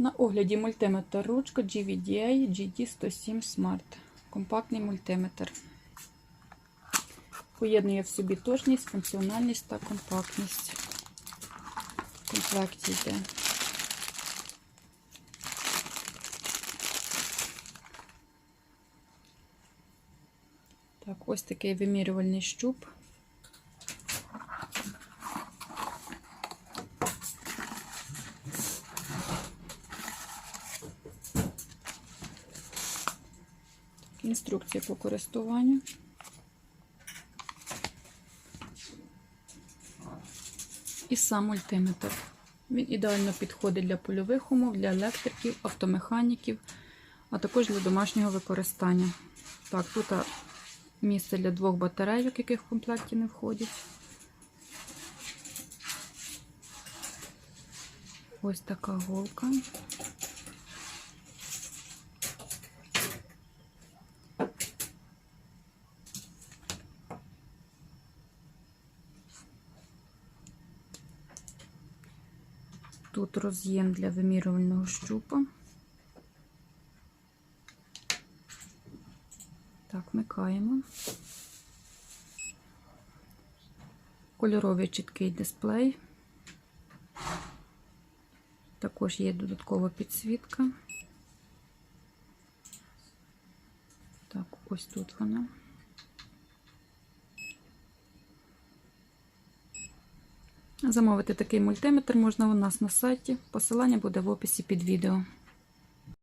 На огляді мультиметр ручка GVDA GD107 Smart. Компактний мультиметр. Поєднує в собі точність, функціональність та компактність. В комплекті йде. Так, ось такий вимірювальний щуп. Інструкція по користуванню. І сам мультиметр. Він ідеально підходить для польових умов, для електриків, автомеханіків, а також для домашнього використання. Так, тут місце для двох батарейок, яких в комплекті не входять. Ось така голка. Тут роз'єм для вимірювального щупа. Так, вмикаємо. Кольоровий чіткий дисплей. Також є додаткова підсвітка. Так, ось тут вона. Замовити такий мультиметр можна у нас на сайті. Посилання буде в описі під відео.